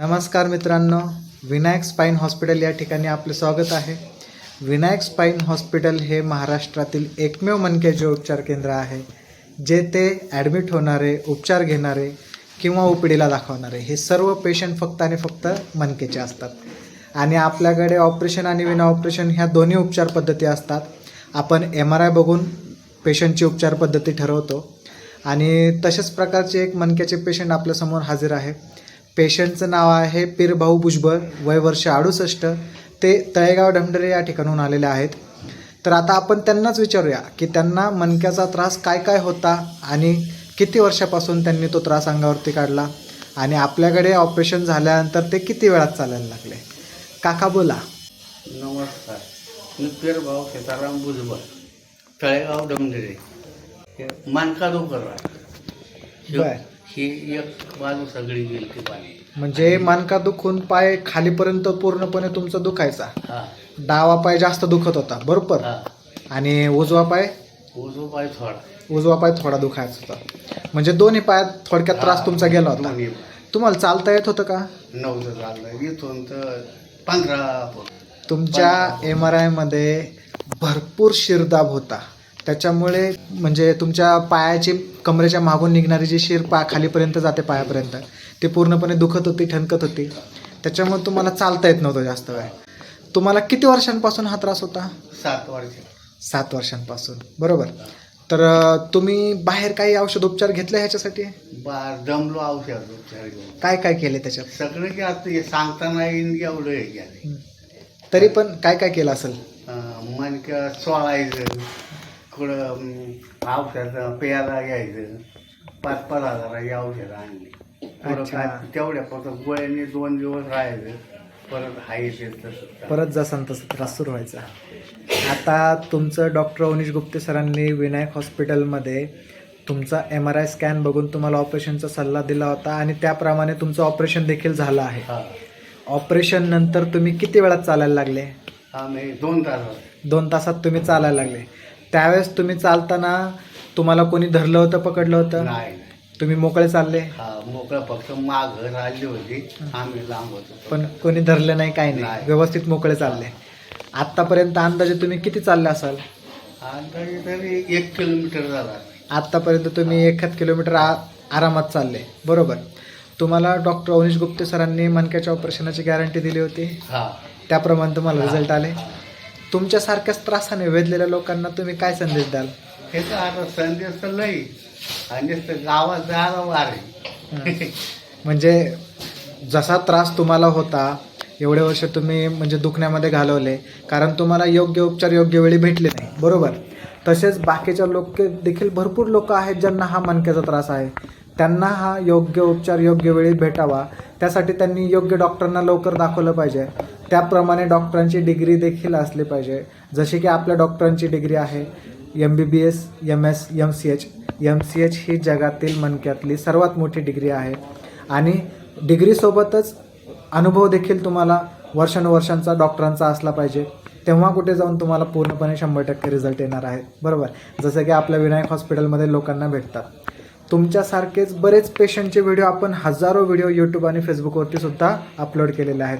नमस्कार मित्रांनो Vinayak spine hospital या ठिकाणी आपले स्वागत आहे. विनायक स्पाईन हॉस्पिटल हे महाराष्ट्रातील एकमेव मनकेचे उपचार केंद्र आहे जे ते ॲडमिट होणारे उपचार घेणारे किंवा ओपीडीला दाखवणारे हे सर्व पेशंट फक्त आणि फक्त मनकेचे असतात. आणि आपल्याकडे ऑपरेशन आणि विना ऑपरेशन ह्या दोन्ही उपचार पद्धती असतात. आपण एम आर आय बघून पेशंटची उपचार पद्धती ठरवतो. आणि तशाच प्रकारचे एक मनक्याचे पेशंट आपल्यासमोर हजर आहे. पेशंटचं नाव आहे पीर भाऊ भुजबळ वय वर्ष अडुसष्ट. ते तळेगाव ढमढरे या ठिकाणून आलेले आहेत. तर आता आपण त्यांनाच विचारूया की त्यांना मणक्याचा त्रास काय काय होता आणि किती वर्षापासून त्यांनी तो त्रास अंगावरती काढला आणि आपल्याकडे ऑपरेशन झाल्यानंतर ते किती वेळात चालायला लागले? काका बोला. नमस्कार. मी पेरभाऊ सीताराम भुजबळ तळेगाव डमढरे हे मानका बर. ही एक बाजू सगळी गेली ती पाणी. म्हणजे मानका दुखून पाय खालीपर्यंत पूर्णपणे तुमचा दुखायचा. हा. डावा पाय जास्त दुखत होता बरोबर? हा. आणि उजवा पाय? उजवा पाय थोडा. उजवा पाय थोडा दुखायचा होता. म्हणजे दोन्ही पायात थोडक्यात त्रास तुमचा गेला होता. दोन्ही. तुम्हाला चालता येत होतं का? नऊचं चाललं इथून तर पंधरा फूट. तुमच्या एम आर आयमध्ये भरपूर शिरदाब होता. त्याच्यामुळे म्हणजे तुमच्या पायाची कमरेच्या मागून निघणारी जी शिर पा खालीपर्यंत जाते पायापर्यंत ती पूर्णपणे दुखत होती ठणकत होती. त्याच्यामुळे तुम्हाला चालता येत नव्हतं जास्त वेळ. तुम्हाला किती वर्षांपासून हा त्रास होता? सात वर्ष. सात वर्षांपासून. बरोबर. तर अं, तुम्ही बाहेर काही औषधोपचार घेतले ह्याच्यासाठी? बार जमलो औषध उपचार घेऊन. काय काय केले त्याच्यात? सगळं की आता हे सांगता नाही येईन एवढं हे तरी पण काय काय केलं असेल? मनक्या सोळायचं अं, औषध पेयाला घ्यायचं. पाच पाच हजाराची औषधं आणली. अच्छा. तेवढ्या फक्त गोळ्याने दोन दिवस राहायचं. परत हायचे तसं परत जसं तसं त्रास सुरू व्हायचा. आता तुमचं डॉक्टर अवनीश गुप्ते सरांनी विनायक हॉस्पिटलमध्ये तुमचा एम आर आय स्कॅन बघून तुम्हाला ऑपरेशनचा सल्ला दिला होता आणि त्याप्रमाणे तुमचं ऑपरेशन देखील झालं आहे. हा. ऑपरेशन नंतर तुम्ही किती वेळात चालायला लागले? दोन तास दोन तासात तुम्ही चालायला लागले. त्यावेळेस तुम्ही चालताना तुम्हाला कोणी धरलं होतं पकडलं होतं? नाही तुम्ही मोकळे चालले? हा मोकळं फक्त माग राहिली होती. आम्ही लांब होतो. पण कोणी धरलं नाही काही नाही. नाही. व्यवस्थित मोकळे चालले. आत्तापर्यंत अंदाजे तुम्ही किती चालले असाल? अंदाजे तरी एक किलोमीटर झाला. आत्तापर्यंत तुम्ही एखाद किलोमीटर आ आरामात चालले. बरोबर. तुम्हाला डॉक्टर अवनीश गुप्ते सरांनी मणक्याच्या ऑपरेशनाची गॅरंटी दिली होती? हा. त्याप्रमाणे तुम्हाला रिझल्ट आले? तुमच्यासारख्याच त्रासाने वेधलेल्या लोकांना तुम्ही काय संदेश द्याल? हे तर आता संदेश तर लई. आणि नुसतं गावात जायला वारे म्हणजे जसा त्रास तुम्हाला होता एवढे वर्ष तुम्ही म्हणजे दुखण्यामध्ये घालवले कारण तुम्हाला योग्य उपचार योग्य वेळी भेटले नाही. बरोबर? तसेच बाकीच्या लोक देखील भरपूर लोक आहेत ज्यांना हा मणक्याचा त्रास आहे. त्यांना हा योग्य उपचार योग्य वेळी भेटावा. त्यासाठी त्यांनी योग्य डॉक्टरांना लवकर दाखवलं पाहिजे. त्याप्रमाणे डॉक्टरांची डिग्री देखील असली पाहिजे. जसे की आपल्या डॉक्टरांची डिग्री आहे. M B B S M S M C H M C H ही जगातील मणक्यातली सर्वात मोठी डिग्री आहे. आणि डिग्रीसोबतच अनुभव देखील तुम्हाला वर्षानुवर्षांचा डॉक्टरांचा असला पाहिजे. तेव्हा कुठे जाऊन तुम्हाला पूर्णपणे शंभर टक्के रिझल्ट येणार आहे. बरोबर? जसं की आपल्या विनायक हॉस्पिटलमध्ये लोकांना भेटतात. तुमच्यासारखेच बरेच पेशंटचे व्हिडिओ आपण हजारो व्हिडिओ यूट्यूब आणि फेसबुकवरती सुद्धा अपलोड केलेले आहेत.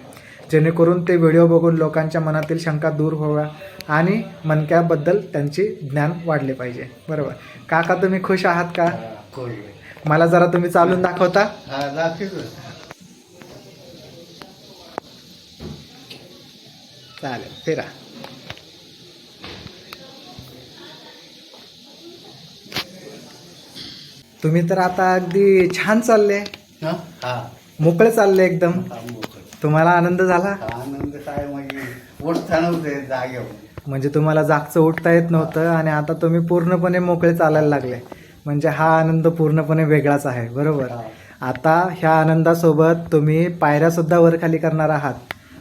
जेणेकरून ते व्हिडिओ बघून लोकांच्या मनातील शंका दूर व्हाव्या आणि मणक्याबद्दल त्यांची ज्ञान वाढले पाहिजे. बरोबर? काका तुम्ही खुश आहात का. मला जरा तुम्ही चालून दाखवता. दाखवतो. चालेल फिरा. तुम्ही तर आता अगदी छान चालले. हा? हा. मोकळे चालले एकदम. हा, मोकळं. तुम्हाला आनंद झाला? हा, आनंद काय म्हणजे उठता नव्हते जागेवर म्हणजे तुम्हाला जागचं उठता येत नव्हतं आणि आता तुम्ही पूर्णपणे मोकळे चालायला लागले. म्हणजे हा आनंद पूर्णपणे वेगळाच आहे बरोबर? हा. आता ह्या आनंदासोबत तुम्ही पायऱ्या सुद्धा वर खाली करणार आहात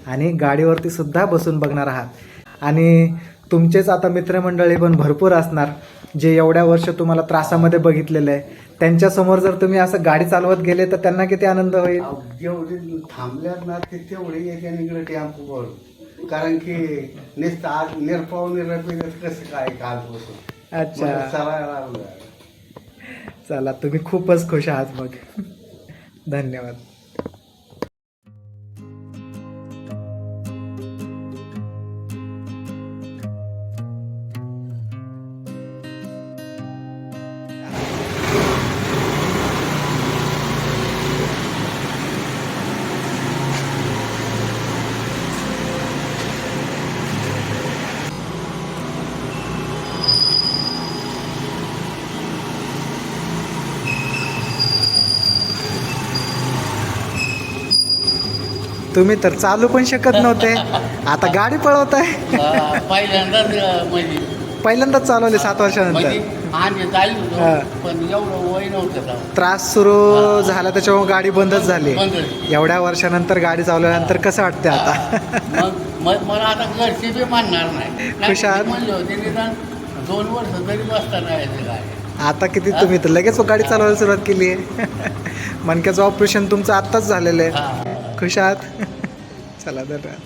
आणि गाडीवरती सुद्धा बसून बघणार आहात. आणि तुमचेच आता मित्रमंडळी पण भरपूर असणार जे एवढ्या वर्ष तुम्हाला त्रासामध्ये बघितलेलं आहे. त्यांच्यासमोर जर तुम्ही असं गाडी चालवत गेले तर त्यांना किती आनंद होईल? जेवढे थांबल्यात ना ते तेवढे येते इकडे टेम्पो कारण की नुसतं आज निरपाव निरपिल कसं काय काल बसून अच्छा लागलं. चला तुम्ही खूपच खुश आहात मग. धन्यवाद. तुम्ही तर चालू पण शकत नव्हते. आता गाडी पळवताय अं, पहिल्यांदाच म्हणजे चालवले सात वर्षानंतर. आणि चालू. होतो. पण एवढं वय नव्हतं तेव्हा. त्रास सुरू झाला त्याच्यामुळे गाडी बंदच झाली. एवढ्या वर्षानंतर गाडी चालवल्यानंतर कसं वाटते आता? मला आता घरचे बी मानणार नाही. खुशाल. नाही, म्हणले होते निदान दोन वर्ष तरी बसताना यायचं आता किती तुम्ही तर लगेच गाडी चालवायला सुरुवात केली आहे. मणक्याचं ऑपरेशन तुमचं आत्ताच झालेलं आहे. खुश आहात चला धन्यवाद.